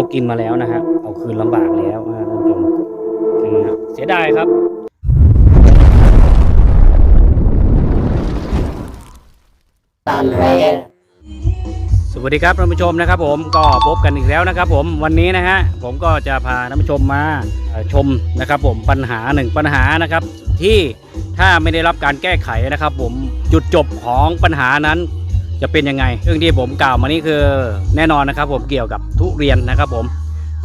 เขากินมาแล้วนะฮะเอาคืนลำบากแล้วนะท่านผู้ชมคือเสียดายครับสวัสดีครับท่านผู้ชมนะครับ ผมก็พบกันอีกแล้วนะครับ ผมวันนี้นะฮะผมก็จะพาท่านผู้ชมมาเอ่อชมนะครับ ผมปัญหาหนึ่งปัญหานะครับ ที่ถ้าไม่ได้รับการแก้ไขนะครับ ผมจุดจบของปัญหานั้น จะเป็นยังไงเรื่องที่ผมกล่าวมานี่คือแน่นอนนะครับ ผมเกี่ยวกับทุเรียนนะครับผม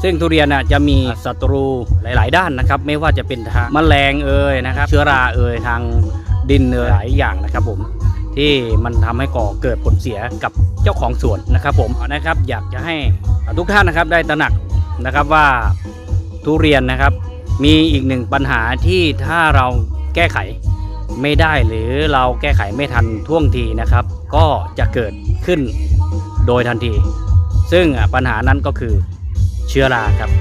ซึ่งทุเรียนน่ะจะมีศัตรูหลาย ๆ ด้านนะครับ ไม่ว่าจะเป็นทางแมลงเอ่ยนะครับ เชื้อราเอ่ยทางดินเอ่ยหลายอย่างนะครับ ผมที่มันทำให้ก่อเกิดผลเสียกับเจ้าของสวนนะครับ ผมนะครับอยากจะให้ทุกท่านนะครับได้ตระหนักนะครับว่าทุเรียนนะครับ มีอีกหนึ่งปัญหาที่ถ้าเราแก้ไข ไม่ได้หรือเราแก้ไขไม่ทันท่วงทีนะครับ ก็จะเกิดขึ้นโดยทันที ซึ่งปัญหานั้นก็คือเชื้อราครับ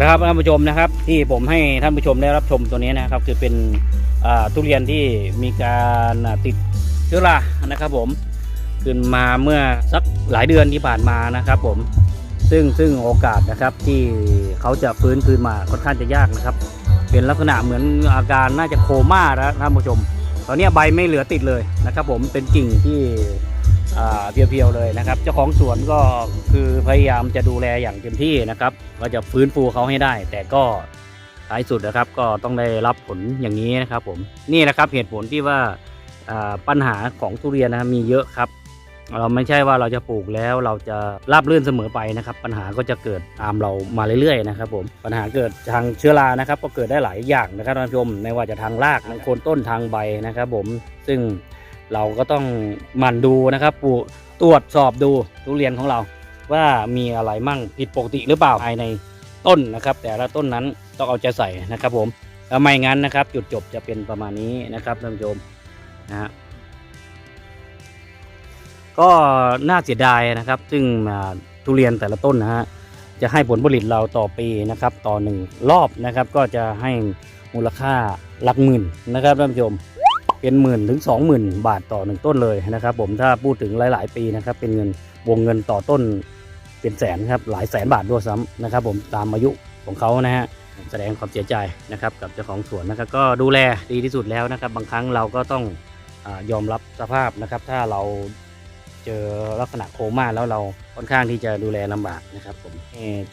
นะครับท่านผู้ชมนะครับที่ผมให้ท่านผู้ชมได้รับชมตัวนี้นะครับ คือเป็นทุเรียนที่มีการติด เชื้อรานะครับผมขึ้นมาเมื่อสักหลายเดือนที่ผ่านมานะครับผมซึ่งซึ่งโอกาสนะครับที่เขาจะฟื้นคืนมาค่อนข้างจะยากนะครับ เป็นลักษณะเหมือนอาการน่าจะโคม่าแล้วท่านผู้ชม ตอนนี้ใบไม่เหลือติดเลยนะครับ ผมเป็นกิ่งที่เพียวๆเลยนะครับ เจ้าของสวนก็คือพยายามจะดูแลอย่างเต็มที่นะครับว่าจะฟื้นฟูเขาให้ได้ แต่ก็ท้ายสุดนะครับก็ต้องได้รับผลอย่างนี้นะครับ ผมนี่นะครับเหตุผลที่ว่า ปัญหาของทุเรียนนะครับมีเยอะครับ เราไม่ใช่ว่าเราจะปลูกแล้วเราจะราบรื่นเสมอไปนะครับ ปัญหาก็จะเกิดตามเรามาเรื่อยๆนะครับผมปัญหาเกิดทางเชื้อรานะครับ ก็เกิดได้หลายอย่างนะครับท่านผู้ชมไม่ว่าจะทางรากทางโคนต้นทางใบนะครับ ผมซึ่งเราก็ต้องหมั่นดูนะครับปูตรวจสอบดูทุเรียนของเราว่ามีอะไรมั่งผิดปกติหรือเปล่าภายในต้นนะครับ แต่ละต้นนั้นต้องเอาใจใส่นะครับผมถ้าไม่งั้นนะครับ จุดจบจะเป็นประมาณนี้นะครับท่านผู้ชม นะฮะก็น่าเสียดายนะครับ ซึ่งทุเรียนแต่ละต้นนะฮะจะให้ผลผลิตเราต่อปีนะครับ ต่อหนึ่งรอบนะครับ ก็จะให้มูลค่าหลักหมื่นนะครับท่านผู้ชมเป็นหมื่นถึงสองหมื่นบาทต่อหนึ่งต้นเลยนะครับ ผมถ้าพูดถึงหลาย ๆ ปีนะครับ เป็นเงินวงเงินต่อต้นเป็นแสนครับหลายแสนบาทด้วยซ้ำนะครับ ผมตามอายุของเขานะฮะแสดงความเสียใจนะครับกับเจ้าของสวนนะครับ ก็ดูแลดีที่สุดแล้วนะครับ บางครั้งเราก็ต้อง อยอมรับสภาพนะครับ ถ้าเราเจอลักษณะโคม่าแล้วเราค่อนข้างที่จะดูแลลำบากนะครับผม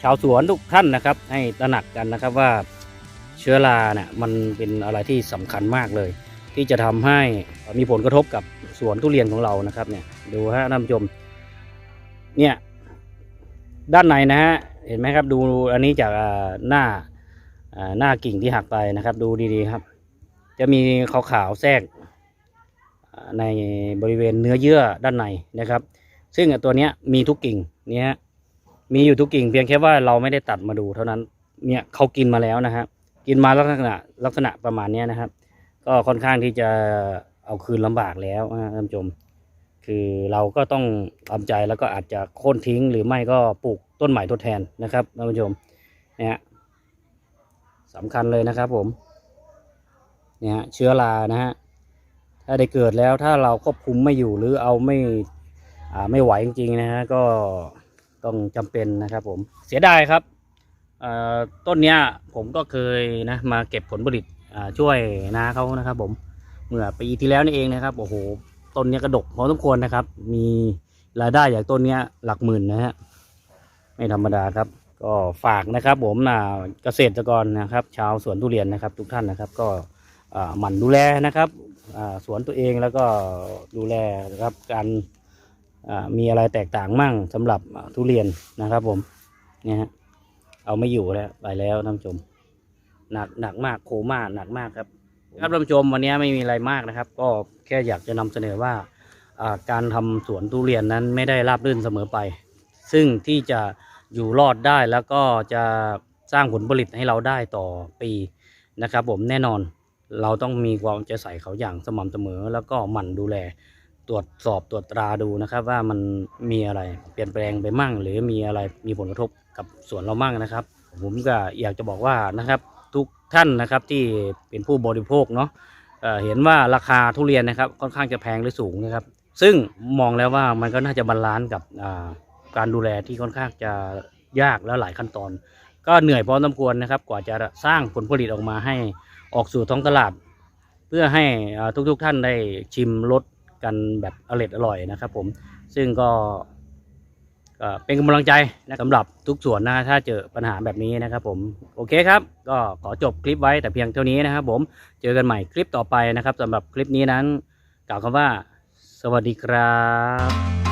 ชาวสวนทุกท่านนะครับ ให้ตระหนักกันนะครับว่าเชื้อราเนี่ยมันเป็นอะไรที่สำคัญมากเลย ที่จะทำให้มีผลกระทบกับสวนทุเรียนของเรานะครับเนี่ยดูฮะท่านผู้ชมเนี่ยด้านในนะฮะเห็นไหมครับดูอันนี้จากหน้าอ่าหน้ากิ่งที่หักไปนะครับ ดูดีๆครับ จะมีขาวๆแทรก ในบริเวณเนื้อเยื่อด้านในนะครับ ซึ่งตัวนี้มีทุกกิ่งเนี่ยมีอยู่ทุกกิ่งเพียงแค่ว่าเราไม่ได้ตัดมาดูเท่านั้นเนี่ยเขากินมาแล้วนะฮะกินมาลักษณะลักษณะประมาณนี้นะครับ ก็ค่อนข้างที่จะเอาคืนลำบากแล้วนะท่านผู้ชมคือเราก็ต้องทำใจแล้วก็อาจจะโค่นทิ้ง หรือไม่ก็ปลูกต้นใหม่ทดแทนนะครับท่านผู้ชมเนี่ยสำคัญเลยนะครับผมเนี่ยฮะเชื้อรานะฮะ ถ้าได้เกิดแล้วถ้าเราควบคุมไม่อยู่หรือเอาไม่ไม่ไหวจริงๆนะฮะก็ต้องจำเป็นนะครับผมเสียดายครับต้นเนี้ยผมก็เคยนะมาเก็บผลผลิตช่วยนาเขานะครับผมเมื่อปีที่แล้วนี่เองนะครับโอ้โหต้นเนี้ยกระดกพอสมควรนะครับ มีรายได้จากต้นเนี้ยหลักหมื่นนะฮะไม่ธรรมดาครับ ก็ฝากนะครับผมนะเกษตรกรนะครับ ชาวสวนทุเรียนนะครับ ทุกท่านนะครับ ก็หมั่นดูแลนะครับ สวนตัวเองแล้วก็ดูแลนะครับการมีอะไรแตกต่างมั่งสำหรับทุเรียนนะครับผมเนี่ยฮะเอาไม่อยู่แล้วไปแล้วท่านผู้ชมหนักหนักมากโคม่าหนักมากครับครับท่านผู้ชมวันนี้ไม่มีอะไรมากนะครับ ก็แค่อยากจะนำเสนอว่าการทำสวนทุเรียนนั้นไม่ได้ราบรื่นเสมอไป ซึ่งที่จะอยู่รอดได้แล้วก็จะสร้างผลผลิตให้เราได้ต่อปีนะครับผมแน่นอน เราต้องมีความใจใส่เขาอย่างสม่ำเสมอ แล้วก็หมั่นดูแลตรวจสอบตรวจตราดูนะครับ ว่ามันมีอะไรเปลี่ยนแปลงไปมั่ง หรือมีอะไรมีผลกระทบกับสวนเรามั่งนะครับ ผมก็อยากจะบอกว่านะครับ ทุกท่านนะครับที่เป็นผู้บริโภคเนาะเเห็นว่าราคาทุเรียนนะครับค่อนข้างจะแพงหรือสูงนะครับ ซึ่งมองแล้วว่ามันก็น่าจะบาลานซ์กับการดูแลที่ค่อนข้างจะยากและหลายขั้นตอน ก็เหนื่อยพอสมควรนะครับ กว่าจะสร้างผลผลิตออกมาให้ ออกสู่ท้องตลาด เพื่อให้ทุกๆท่านได้ชิมรสกันแบบอร่อยอร่อยนะครับผมซึ่งก็ก็เป็นกำลังใจนะสำหรับทุกส่วนนะถ้าเจอปัญหาแบบนี้นะครับผมโอเคครับ ก็ขอจบคลิปไว้แต่เพียงเท่านี้นะครับผมเจอกันใหม่คลิปต่อไปนะครับสำหรับคลิปนี้นั้น กล่าวคำว่า สวัสดีครับ